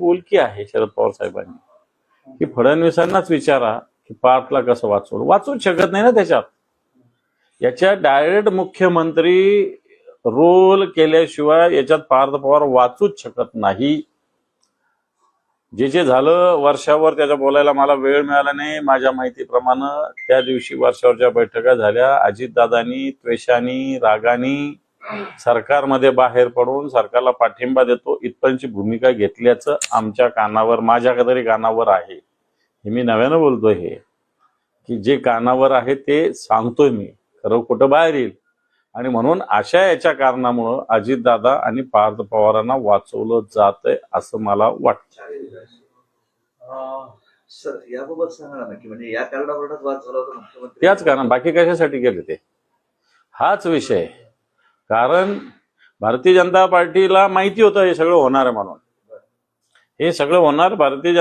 बोलकी आहे शरद पवार साहेबांनी. की फडणवीसांनाच विचारा की पार्थला कसं वाचवलं वाचू शकत नाही ना त्याच्यात. याच्या डायरेक्ट मुख्यमंत्री रोल केल्याशिवाय याच्यात पार्थ पवार वाचूच शकत नाही. जे जे झालं वर्षावर त्याच्या बोलायला मला वेळ मिळाला नाही. माझ्या माहितीप्रमाणे त्या दिवशी वर्षावरच्या बैठका झाल्या अजितदादांनी त्वेषानी रागानी सरकारमध्ये बाहेर पडून सरकारला पाठिंबा देतो इथपर्यंतची भूमिका घेतल्याचं आमच्या कानावर माझ्या तरी कानावर आहे. हे मी नव्यानं बोलतोय हे. की जे कानावर आहे ते सांगतोय मी. खरं कुठं बाहेर येईल. आणि म्हणून अशा याच्या कारणामुळं अजितदादा आणि पार्थ पवारांना वाचवलं जातंय असं मला वाटतं. याबाबत सांगा ना की म्हणजे या कारणावरूनच वाद झाला होता मुख्यमंत्री. त्याच कारण बाकी कशासाठी गेले ते? हाच विषय. कारण भारतीय जनता पार्टीला माहिती होतं हे सगळं होणार म्हणून. हे सगळं होणार भारतीय जनता